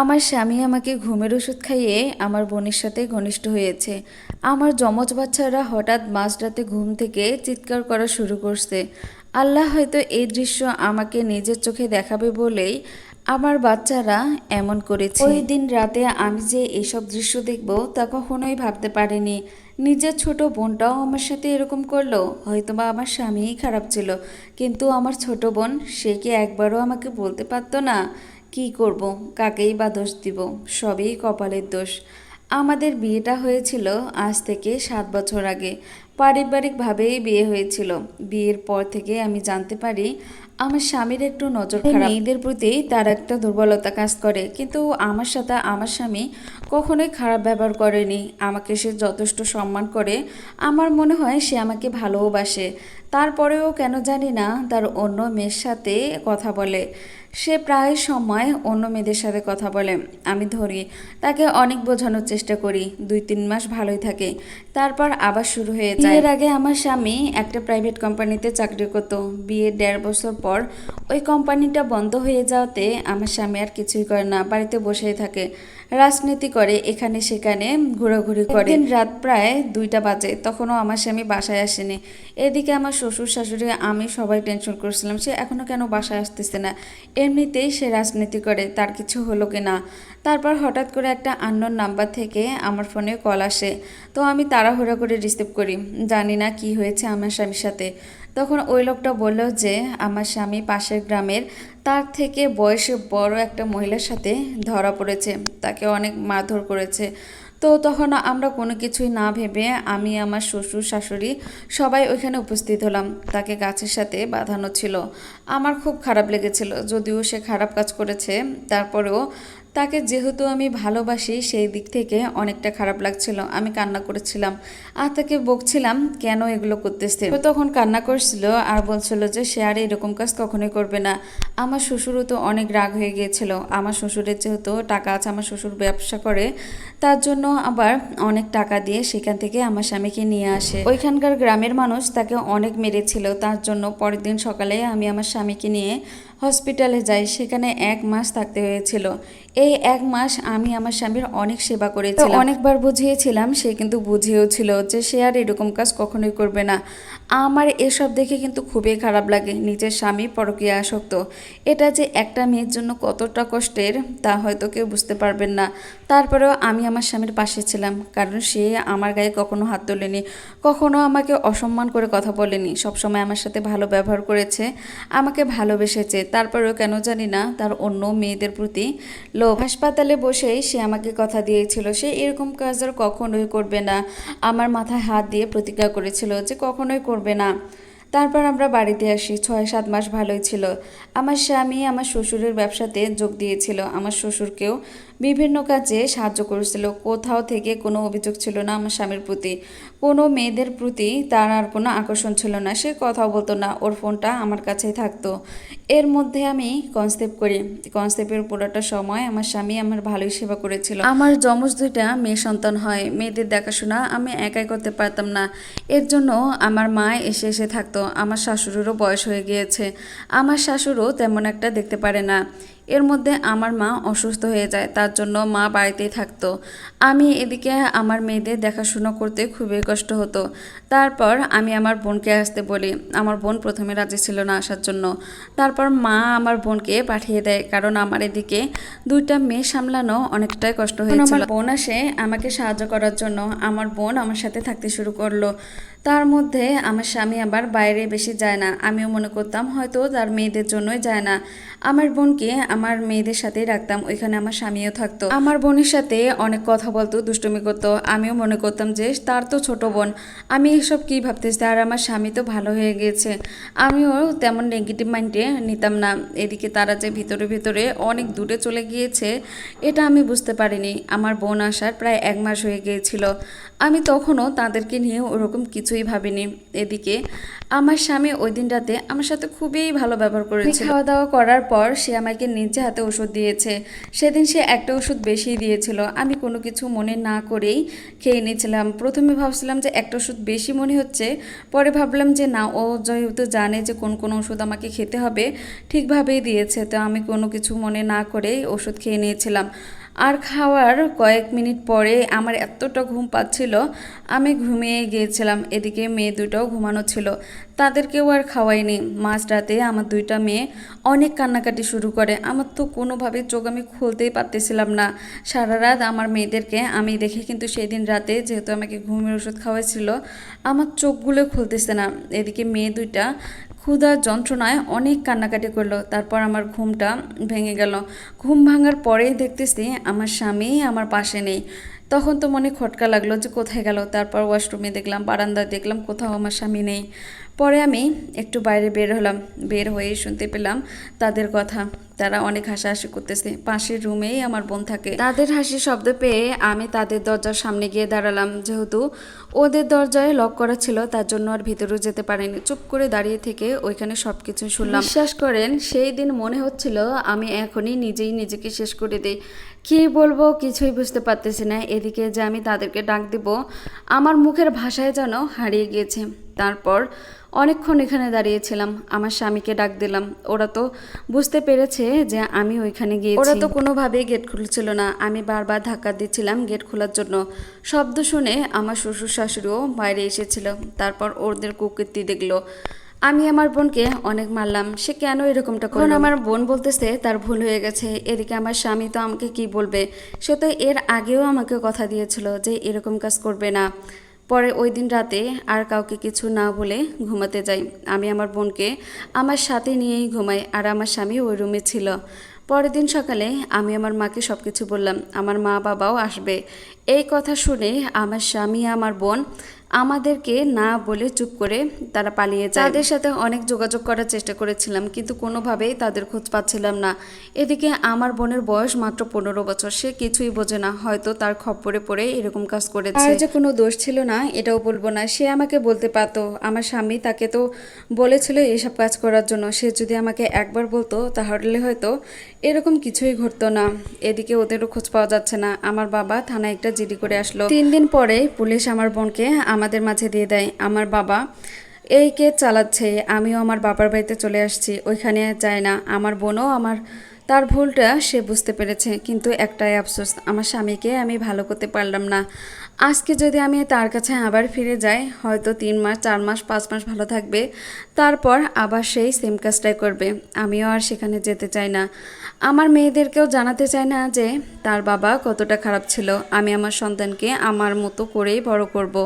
আমার স্বামী আমাকে ঘুমের ওষুধ খাইয়ে আমার বোনের সাথে ঘনিষ্ঠ হয়েছে। আমার যমজ বাচ্চারা হঠাৎ মাঝরাতে ঘুম থেকে চিৎকার করা শুরু করছে। আল্লাহ হয়তো এই দৃশ্য আমাকে নিজের চোখে দেখাবে বলেই আমার বাচ্চারা এমন করেছে। ওই দিন রাতে আমি যে এসব দৃশ্য দেখব তা কখনোই ভাবতে পারিনি। নিজের ছোট বোনটাও আমার সাথে এরকম করল। হয়তোবা আমার স্বামীই খারাপ ছিল, কিন্তু আমার ছোট বোন, সে কি একবারও আমাকে বলতে পারতো না? কি করব? কাকেই বা দোষ দিব? সবই কপালের দোষ। আমাদের বিয়েটা হয়েছিল আজ থেকে সাত বছর আগে। পারিবারিকভাবেই বিয়ে হয়েছিল। বিয়ের পর থেকে আমি জানতে পারি আমার স্বামীর একটু নজর খারাপ। মেয়েদের প্রতি তার একটা দুর্বলতা কাজ করে। কিন্তু আমার সাথে আমার স্বামী কখনোই খারাপ ব্যবহার করেনি। আমাকে সে যথেষ্ট সম্মান করে। আমার মনে হয় সে আমাকে ভালোবাসে। তারপরেও কেন জানি না তার অন্য মেয়ের সাথে কথা বলে। সে প্রায় সময় অন্য মেয়েদের সাথে কথা বলে। আমি ধরি তাকে অনেক বোঝানোর চেষ্টা করি দুই তিন মাস ভালোই থাকে। তারপর আবার শুরু হয়ে যায়। এর আগে আমার স্বামী একটা প্রাইভেট কোম্পানিতে চাকরি করতো। বিয়ের দেড় বছর পর ওই কোম্পানিটা বন্ধ হয়ে যাওয়াতে আমার স্বামী আর কিছুই করে না বাড়িতে বসেই থাকে। রাজনীতি করে এখানে সেখানে ঘোরাঘুরি করে। দিন রাত প্রায় দুইটা বাজে তখনও আমার স্বামী বাসায় আসেনি। এদিকে আমার শ্বশুর শাশুড়ি আমি সবাই টেনশন করছিলাম সে এখনও কেন বাসায় আসতেছে না? এমনিতেই সে রাজনীতি করে, তার কিছু হলো কি না। তারপর হঠাৎ করে একটা আননোন নাম্বার থেকে আমার ফোনে কল আসে। তো আমি তাড়াহুড়া করে রিসিভ করি, জানি না কি হয়েছে আমার স্বামীর সাথে। তখন ওই লোকটা বলল যে, আমার স্বামী পাশের গ্রামের, তার থেকে বয়সে বড় একটা মহিলার সাথে ধরা পড়েছে, তাকে অনেক মারধর করেছে। তো তখন আমরা কোনো কিছুই না ভেবে আমি, আমার শ্বশুর, শাশুড়ি সবাই ওইখানে উপস্থিত হলাম, তাকে গাছের সাথে বাঁধানো ছিল। আমার খুব খারাপ লেগেছিল, যদিও সে খারাপ কাজ করেছে। তারপরেও তাকে যেহেতু আমি ভালোবাসি, সেই দিক থেকে অনেকটা খারাপ লাগছিল। আমি কান্না করেছিলাম। আর তাকে বকছিলাম, কেন এগুলো করতেছে? তো তখন কান্না করছিল আর বলছিল যে, সে আর এরকম কাজ কখনোই করবে না। আমার শ্বশুরও তো অনেক রাগ হয়ে গিয়েছিল। আমার শ্বশুরের যেহেতু টাকা আছে, আমার শ্বশুর ব্যবসা করে, তার জন্য আবার অনেক টাকা দিয়ে সেখান থেকে আমার স্বামীকে নিয়ে আসে। ওইখানকার গ্রামের মানুষ তাকে অনেক মেরেছিল। তার জন্য পরের দিন সকালে আমি আমার স্বামীকে নিয়ে হসপিটালে যাই, সেখানে এক মাস থাকতে হয়েছিল। এই এক মাস আমি আমার স্বামীর অনেক সেবা করেছিলাম। অনেকবার বুঝিয়েছিলাম, সে কিন্তু বুঝিয়েও ছিল যে সে আর এরকম কাজ কখনোই করবে না। আমার এসব দেখে কিন্তু খুবই খারাপ লাগে, নিজের স্বামী পরকীয়া আসক্ত। এটা যে একটা মেয়ের জন্য কতটা কষ্টের, তা হয়তো কেউ বুঝতে পারবেন না। তারপরেও আমি আমার স্বামীর পাশে ছিলাম, কারণ সে আমার গায়ে কখনো হাত তোলেনি, কখনো আমাকে অসম্মান করে কথা বলেনি। সবসময় আমার সাথে ভালো ব্যবহার করেছে, আমাকে ভালোবেসেছে। তারপরেও কেন জানি না তার অন্য মেয়েদের প্রতি লোভ। হাসপাতালে বসেই সে আমাকে কথা দিয়েছিল, সে এরকম কাজ আর কখনোই করবে না। আমার মাথায় হাত দিয়ে প্রতিজ্ঞা করেছিল যে কখনোই করবে না। তারপর আমরা বাড়িতে আসি, ছয় সাত মাস ভালোই ছিল। আমার স্বামী আমার শ্বশুরের ব্যবসাতে যোগ দিয়েছিল, আমার শ্বশুরকেও বিভিন্ন কাজে সাহায্য করেছিল। কোথাও থেকে কোনো অভিযোগ ছিল না আমার স্বামীর প্রতি। কোনো মেয়েদের প্রতি তার আর কোনো আকর্ষণ ছিল না। সে কথাও বলতো না, ওর ফোনটা আমার কাছেই থাকতো। এর মধ্যে আমি কনসেপ্ট করি। কনসেপ্টের পুরোটা সময় আমার স্বামী আমার ভালোই সেবা করেছিল। আমার যমজ দুইটা মেয়ে সন্তান হয়। মেয়েদের দেখাশোনা আমি একাই করতে পারতাম না। এর জন্য আমার মা এসে এসে থাকতো। আমার শাশুড়েরও বয়স হয়ে গিয়েছে। আমার শাশুড়ও তেমন একটা দেখতে পারে না। এর মধ্যে আমার মা অসুস্থ হয়ে যায়, তার জন্য মা বাড়িতেই থাকতো। আমি এদিকে আমার মেয়েদের দেখাশুনো করতে খুবই কষ্ট হতো। তারপর আমি আমার বোনকে আসতে বলি। আমার বোন প্রথমে রাজি ছিল না আসার জন্য। তারপর মা আমার বোনকে পাঠিয়ে দেয়, কারণ আমার এদিকে দুইটা মেয়ে সামলানো অনেকটাই কষ্ট হয়েছিল। আমার বোন আসে আমাকে সাহায্য করার জন্য। আমার বোন আমার সাথে থাকতে শুরু করল। তার মধ্যে আমার স্বামী আবার বাইরে বেশি যায় না। আমিও মনে করতাম হয়তো তার মেয়েদের জন্যই যায় না। আমার বোনকে আমার মেয়েদের সাথেই রাখতাম, ওইখানে আমার স্বামীও থাকতো। আমার বোনের সাথে অনেক কথা বলতো, দুষ্টুমি করতো। আমিও মনে করতাম যে, তার তো ছোট বোন। আমি এসব কী ভাবতেছি? আর আমার স্বামী তো ভালো হয়ে গিয়েছে। আমিও তেমন নেগেটিভ মাইন্ডে নিতাম না। এদিকে তারা যে ভিতরে ভিতরে অনেক দূরে চলে গিয়েছে, এটা আমি বুঝতে পারিনি। আমার বোন আসার প্রায় এক মাস হয়ে গিয়েছিল। আমি তখনও তাদেরকে নিয়ে ওরকম কিছু কিছুই ভাবিনি এদিকে। আমার স্বামী ওই দিন রাতে আমার সাথে খুবই ভালো ব্যবহার করেছে খাওয়া দাওয়া করার পর সে আমাকে নিজে হাতে ওষুধ দিয়েছে। সেদিন সে একটা ওষুধ বেশি দিয়েছিল। আমি কোনো কিছু মনে না করেই খেয়ে নিয়েছিলাম। প্রথমে ভাবছিলাম যে একটা ওষুধ বেশি মনে হচ্ছে। পরে ভাবলাম যে না ও যেহেতু জানে যে কোন কোন ওষুধ আমাকে খেতে হবে ঠিকভাবেই দিয়েছে। তো আমি কোনো কিছু মনে না করেই ওষুধ খেয়ে নিয়েছিলাম। আর খাওয়ার কয়েক মিনিট পরে আমার এতটা ঘুম পাচ্ছিল, আমি ঘুমিয়ে গিয়েছিলাম। এদিকে মেয়ে দুটোও ঘুমানো ছিল। তাদেরকেও আর খাওয়াইনি। মাঝরাতে আমার দুইটা মেয়ে অনেক কান্নাকাটি শুরু করে। আমার তো কোনোভাবে চোখ আমি খুলতেই পারতেছিলাম না। সারা রাত আমার মেয়েদেরকে আমি দেখে কিন্তু সেই দিন রাতে যেহেতু আমাকে ঘুমের ওষুধ খাওয়াইছিল, আমার চোখগুলো খুলতেছে না। এদিকে মেয়ে দুইটা ক্ষুধার যন্ত্রণায় অনেক কান্নাকাটি করল। তারপর আমার ঘুমটা ভেঙে গেল। ঘুম ভাঙার পরেই দেখতেছি আমার স্বামী আমার পাশে নেই। তখন তো মনে খটকা লাগল যে কোথায় গেল। তারপর ওয়াশরুমে দেখলাম, বারান্দায় দেখলাম কোথাও আমার স্বামী নেই। পরে আমি একটু বাইরে বের হলাম, বের হয়ে শুনতে পেলাম তাদের কথা। তারা অনেক হাসাহাসি করতেছে। পাশের রুমেই আমার বোন থাকে। তাদের হাসি শব্দ পেয়ে আমি তাদের দরজার সামনে গিয়ে দাঁড়ালাম। যেহেতু ওদের দরজায় লক করা ছিল, তার জন্য আর ভিতরেও যেতে পারিনি। চুপ করে দাঁড়িয়ে থেকে ওইখানে সব কিছু শুনলাম। বিশ্বাস করেন, সেই দিন মনে হচ্ছিল আমি এখনই নিজেই নিজেকে শেষ করে দিই। কি বলব, কিছুই বুঝতে পারতেছি না। এদিকে যে আমি তাদেরকে ডাক দিব, আমার মুখের ভাষায় যেন হারিয়ে গিয়েছে। তারপর অনেকক্ষণ এখানে দাঁড়িয়েছিলাম আমার স্বামীকে ডাক দিলাম। ওরা তো বুঝতে পেরেছে যে আমি ওইখানে গিয়ে ওরা তো কোনোভাবেই গেট খুলছিল না। আমি বারবার ধাক্কা দিচ্ছিলাম গেট খোলার জন্য। শব্দ শুনে আমার শ্বশুর শাশুড়িও বাইরে এসেছিল। তারপর ওদের কুকীর্তি দেখল। আমি আমার বোনকে অনেক মারলাম। সে কেন এরকমটা করল? আমার বোন বলতেছে তার ভুল হয়ে গেছে। এদিকে আমার স্বামী তো আমাকে কি বলবে? সে তো এর আগেও আমাকে কথা দিয়েছিল যে এরকম কাজ করবে না। পরে ওই দিন রাতে আর কাউকে কিছু না বলে ঘুমাতে যাই। আমি আমার বোনকে আমার সাথে নিয়েই ঘুমাই আর আমার স্বামী ওই রুমে ছিল। পরের দিন সকালে আমি আমার মাকে সব কিছু বললাম। আমার মা বাবাও আসবে। এই কথা শুনে আমার স্বামী আমার বোন আমাদেরকে না বলে চুপ করে তারা পালিয়ে যায়। তাদের সাথে অনেক যোগাযোগ করার চেষ্টা করেছিলাম, কিন্তু কোনোভাবেই তাদের খোঁজ পাচ্ছিলাম না। এদিকে আমার বোনের বয়স মাত্র পনেরো বছর, সে কিছুই বোঝে না, হয়তো তার খপ্পরে পড়ে এরকম কাজ করেছে। আর যে কোনো দোষ ছিল না, এটাও বলব না। সে আমাকে বলতে পারতো, আমার স্বামী তাকে তো বলেছিল এসব কাজ করার জন্য। সে যদি আমাকে একবার বলতো, তাহলে হয়তো এরকম কিছুই ঘটতো না। এদিকে ওদেরও খোঁজ পাওয়া যাচ্ছে না। আমার বাবা থানায় একটা জিডি করে আসলো। তিন দিন পরে পুলিশ আমার বোনকে আমাদের মাঝে দিয়ে দেয়। আমার বাবা, এই কে চালাচ্ছে? আমিও আমার বাবার বাড়িতে চলে আসছি। ওইখানে যায় না। আমার বোনও আমার, তার ভুলটা সে বুঝতে পেরেছে। কিন্তু একটাই আফসোস, আমার স্বামীকে আমি ভালো করতে পারলাম না। আজকে যদি আমি তার কাছে আবার ফিরে যাই, হয়তো তিন মাস, চার মাস, পাঁচ মাস ভালো থাকবে। তারপর আবার সেই সেম কাজটাই করবে। আমিও আর সেখানে যেতে চাই না। আমার মেয়েদেরকেও জানাতে চাই না যে, তার বাবা কতটা খারাপ ছিল। আমি আমার সন্তানকে আমার মতো করেই বড় করব।